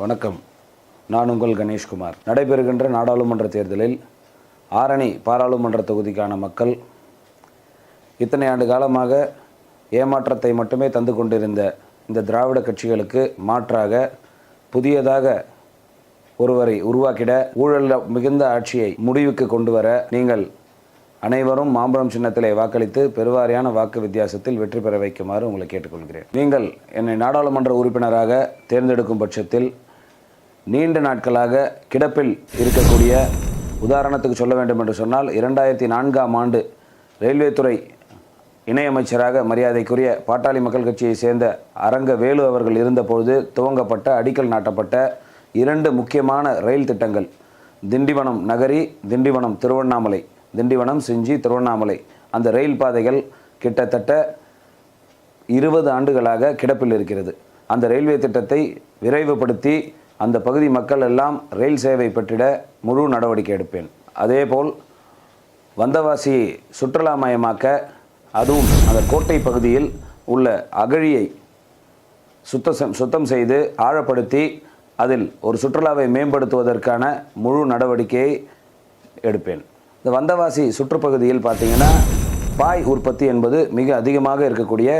வணக்கம். நான் உங்கள் கணேஷ்குமார். நடைபெறுகின்ற நாடாளுமன்ற தேர்தலில் ஆரணி பாராளுமன்ற தொகுதிக்கான மக்கள் இத்தனை ஆண்டு காலமாக ஏமாற்றத்தை மட்டுமே தந்து கொண்டிருந்த இந்த திராவிட கட்சிகளுக்கு மாற்றாக புதியதாக ஒருவரை உருவாக்கிட ஊழல் மிகுந்த ஆட்சியை முடிவுக்கு கொண்டு வர நீங்கள் அனைவரும் மாம்பழம் சின்னத்திலே வாக்களித்து பெருவாரியான வாக்கு வித்தியாசத்தில் வெற்றி பெற வைக்குமாறு உங்களை கேட்டுக்கொள்கிறேன். நீங்கள் என்னை நாடாளுமன்ற உறுப்பினராக தேர்ந்தெடுக்கும் பட்சத்தில் நீண்ட நாட்களாக கிடப்பில் இருக்கக்கூடிய உதாரணத்துக்கு சொல்ல வேண்டும் என்று சொன்னால் இரண்டாயிரத்தி நான்காம் ஆண்டு ரயில்வே துறை இணையமைச்சராக மரியாதைக்குரிய பாட்டாளி மக்கள் கட்சியை சேர்ந்த அரங்க வேலு அவர்கள் இருந்தபொழுது துவங்கப்பட்ட அடிக்கல் நாட்டப்பட்ட இரண்டு முக்கியமான ரயில் திட்டங்கள். திண்டிவனம் நகரி திண்டிவனம் திருவண்ணாமலை திண்டிவனம் செஞ்சி திருவண்ணாமலை. அந்த ரயில் பாதைகள் கிட்டத்தட்ட இருபது ஆண்டுகளாக கிடப்பில் இருக்கிறது. அந்த ரயில்வே திட்டத்தை விரைவுபடுத்தி அந்த பகுதி மக்கள் எல்லாம் ரயில் சேவை பெற்றிட முழு நடவடிக்கை எடுப்பேன். அதேபோல் வந்தவாசி சுற்றுலா மயமாக்க அதுவும் அந்த கோட்டை பகுதியில் உள்ள அகழியை சுத்த சுத்தம் செய்து ஆழப்படுத்தி அதில் ஒரு சுற்றுலாவை மேம்படுத்துவதற்கான முழு நடவடிக்கையை எடுப்பேன். இந்த வந்தவாசி சுற்றுப்பகுதியில் பார்த்தீங்கன்னா பாய் உற்பத்தி என்பது மிக அதிகமாக இருக்கக்கூடிய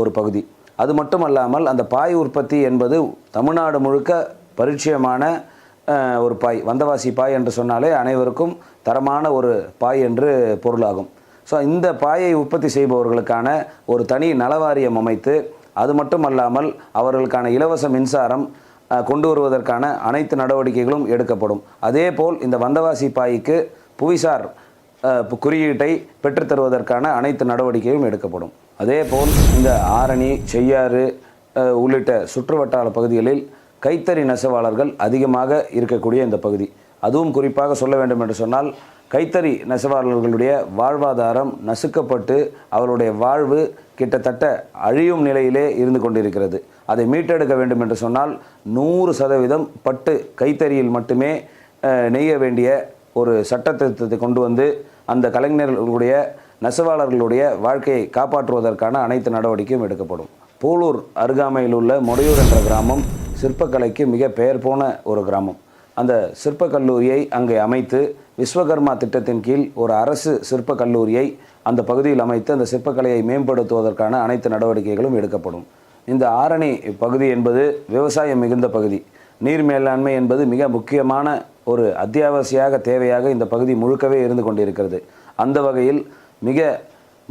ஒரு பகுதி. அது மட்டும் அல்லாமல் அந்த பாய் உற்பத்தி என்பது தமிழ்நாடு முழுக்க பரிச்சயமான ஒரு பாய் வந்தவாசி பாய் என்று சொன்னாலே அனைவருக்கும் தரமான ஒரு பாய் என்று பொருளாகும். ஸோ இந்த பாயை உற்பத்தி செய்பவர்களுக்கான ஒரு தனி நலவாரியம் அமைத்து அது மட்டும் அல்லாமல் அவர்களுக்கான இலவச மின்சாரம் கொண்டு வருவதற்கான அனைத்து நடவடிக்கைகளும் எடுக்கப்படும். அதேபோல் இந்த வந்தவாசி பாய்க்கு புவிசார் குறியீட்டை பெற்றுத்தருவதற்கான அனைத்து நடவடிக்கையும் எடுக்கப்படும். அதேபோல் இந்த ஆரணி செய்யாறு உள்ளிட்ட சுற்றுவட்டார பகுதிகளில் கைத்தறி நெசவாளர்கள் அதிகமாக இருக்கக்கூடிய இந்த பகுதி. அதுவும் குறிப்பாக சொல்ல வேண்டும் என்று சொன்னால் கைத்தறி நெசவாளர்களுடைய வாழ்வாதாரம் நசுக்கப்பட்டு அவருடைய வாழ்வு கிட்டத்தட்ட அழியும் நிலையிலே இருந்து கொண்டிருக்கிறது. அதை மீட்டெடுக்க வேண்டும் என்று சொன்னால் நூறு சதவீதம் பட்டு கைத்தறியில் மட்டுமே நெய்ய வேண்டிய ஒரு சட்டத்திருத்தத்தை கொண்டு வந்து அந்த கலைஞர்களுடைய நெசவாளர்களுடைய வாழ்க்கையை காப்பாற்றுவதற்கான அனைத்து நடவடிக்கையும் எடுக்கப்படும். போலூர் அருகாமையில் உள்ள மொடையூர் என்ற கிராமம் சிற்பக்கலைக்கு மிக பெயர் போன ஒரு கிராமம். அந்த சிற்பக் கல்லூரியை அங்கே அமைத்து விஸ்வகர்மா திட்டத்தின் கீழ் ஒரு அரசு சிற்பக் கல்லூரியை அந்த பகுதியில் அமைத்து அந்த சிற்பக்கலையை மேம்படுத்துவதற்கான அனைத்து நடவடிக்கைகளும் எடுக்கப்படும். இந்த ஆரணி பகுதி என்பது விவசாயம் மிகுந்த பகுதி. நீர் மேலாண்மை என்பது மிக முக்கியமான ஒரு அத்தியாவசியாக தேவையாக இந்த பகுதி முழுக்கவே இருந்து கொண்டிருக்கிறது. அந்த வகையில் மிக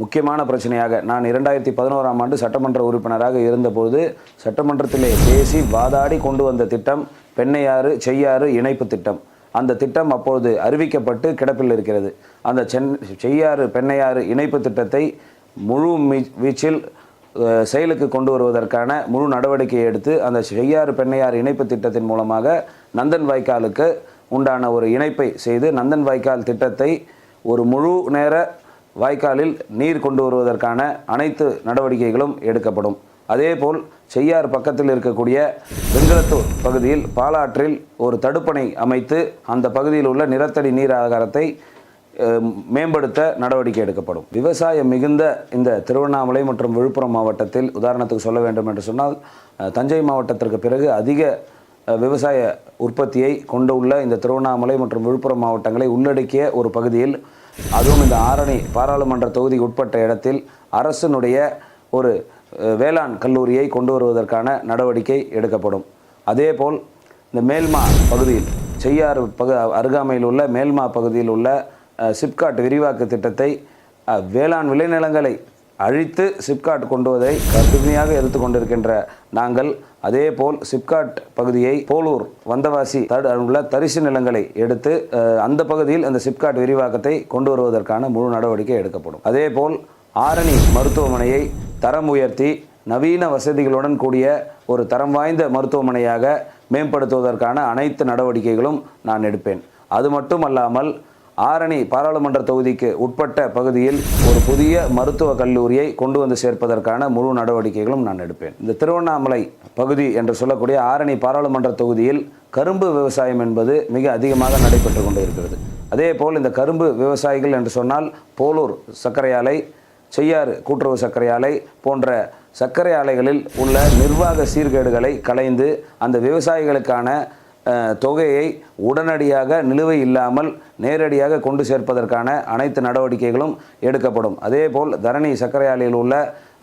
முக்கியமான பிரச்சனையாக நான் இரண்டாயிரத்தி பதினோராம் ஆண்டு சட்டமன்ற உறுப்பினராக இருந்தபோது சட்டமன்றத்திலே பேசி வாதாடி கொண்டு வந்த திட்டம் பெண்ணையாறு செய்யாறு இணைப்பு திட்டம். அந்த திட்டம் அப்பொழுது அறிவிக்கப்பட்டு கிடப்பில் இருக்கிறது. அந்த சென் செய்யாறு பெண்ணையாறு இணைப்பு திட்டத்தை முழு வீச்சில் செயலுக்கு கொண்டு வருவதற்கான முழு நடவடிக்கையை எடுத்து அந்த செய்யாறு பெண்ணையாறு இணைப்பு திட்டத்தின் மூலமாக நந்தன் வாய்க்காலுக்கு உண்டான ஒரு இணைப்பை செய்து நந்தன் வாய்க்கால் திட்டத்தை ஒரு முழு நேர வாய்க்காலில் நீர் கொண்டு வருவதற்கான அனைத்து நடவடிக்கைகளும் எடுக்கப்படும். அதேபோல் செய்யார் பக்கத்தில் இருக்கக்கூடிய வெங்கலத்தூர் பகுதியில் பாலாற்றில் ஒரு தடுப்பணை அமைத்து அந்த பகுதியில் உள்ள நிலத்தடி நீர் ஆகாரத்தை மேம்படுத்த நடவடிக்கை எடுக்கப்படும். விவசாயம் மிகுந்த இந்த திருவண்ணாமலை மற்றும் விழுப்புரம் மாவட்டத்தில் உதாரணத்துக்கு சொல்ல வேண்டும் என்று சொன்னால் தஞ்சை மாவட்டத்திற்கு பிறகு அதிக விவசாய உற்பத்தியை கொண்டு உள்ள இந்த திருவண்ணாமலை மற்றும் விழுப்புரம் மாவட்டங்களை உள்ளடக்கிய ஒரு பகுதியில் அதுவும் இந்த ஆரணி பாராளுமன்ற தொகுதிக்கு உட்பட்ட இடத்தில் அரசினுடைய ஒரு வேளாண் கல்லூரியை கொண்டு வருவதற்கான நடவடிக்கை எடுக்கப்படும். அதேபோல் இந்த மேல்மா பகுதியில் செய்யாறு பகு அருகாமையில் உள்ள மேல்மா பகுதியில் உள்ள சிப்காட் விரிவாக்க திட்டத்தை வேளாண் விளைநிலங்களை அழித்து சிப்காட் கொண்டு வதை கடுமையாக கொண்டிருக்கின்ற நாங்கள் அதேபோல் சிப்காட் பகுதியை போலூர் வந்தவாசி உள்ள தரிசு நிலங்களை எடுத்து அந்த பகுதியில் அந்த சிப்காட் விரிவாக்கத்தை கொண்டு வருவதற்கான முழு நடவடிக்கை எடுக்கப்படும். அதேபோல் ஆரணி மருத்துவமனையை தரம் உயர்த்தி நவீன வசதிகளுடன் கூடிய ஒரு தரம் வாய்ந்த மருத்துவமனையாக மேம்படுத்துவதற்கான அனைத்து நடவடிக்கைகளும் நான் எடுப்பேன். அது மட்டும் அல்லாமல் ஆரணி பாராளுமன்ற தொகுதிக்கு உட்பட்ட பகுதியில் ஒரு புதிய மருத்துவக் கல்லூரியை கொண்டு வந்து சேர்ப்பதற்கான முழு நடவடிக்கைகளும் நான் எடுப்பேன். இந்த திருவண்ணாமலை பகுதி என்று சொல்லக்கூடிய ஆரணி பாராளுமன்ற தொகுதியில் கரும்பு விவசாயம் என்பது மிக அதிகமாக நடைபெற்று கொண்டு இருக்கிறது. அதே போல் இந்த கரும்பு விவசாயிகள் என்று சொன்னால் போலூர் சர்க்கரை ஆலை செய்யாறு கூட்டுறவு சர்க்கரை ஆலை போன்ற சர்க்கரை ஆலைகளில் உள்ள நிர்வாக சீர்கேடுகளை களைந்து அந்த விவசாயிகளுக்கான தொகையை உடனடியாக நிலுவை இல்லாமல் நேரடியாக கொண்டு சேர்ப்பதற்கான அனைத்து நடவடிக்கைகளும் எடுக்கப்படும். அதேபோல் தரணி சர்க்கரை ஆலையில் உள்ள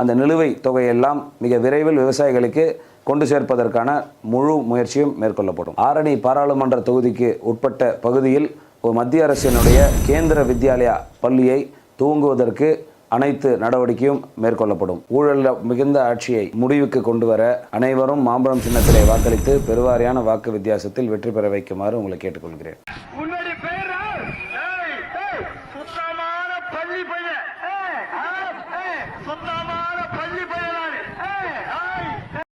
அந்த நிலுவை தொகையெல்லாம் மிக விரைவில் விவசாயிகளுக்கு கொண்டு சேர்ப்பதற்கான முழு முயற்சியும் மேற்கொள்ளப்படும். ஆரணி பாராளுமன்ற தொகுதிக்கு உட்பட்ட பகுதியில் ஒரு மத்திய அரசினுடைய கேந்திர வித்யாலயா பள்ளியை துவங்குவதற்கு அனைத்து நடவடிக்கையும் மேற்கொள்ளப்படும். ஊழல மிகுந்த ஆட்சியை முடிவுக்கு கொண்டு வர அனைவரும் மாம்பழம் சின்னத்திலே வாக்களித்து பெருவாரியான வாக்கு வித்தியாசத்தில் வெற்றி பெற வைக்குமாறு உங்களை கேட்டுக்கொள்கிறேன். சுத்தமான பள்ளி பையன். சுத்தமான பள்ளி பையன்.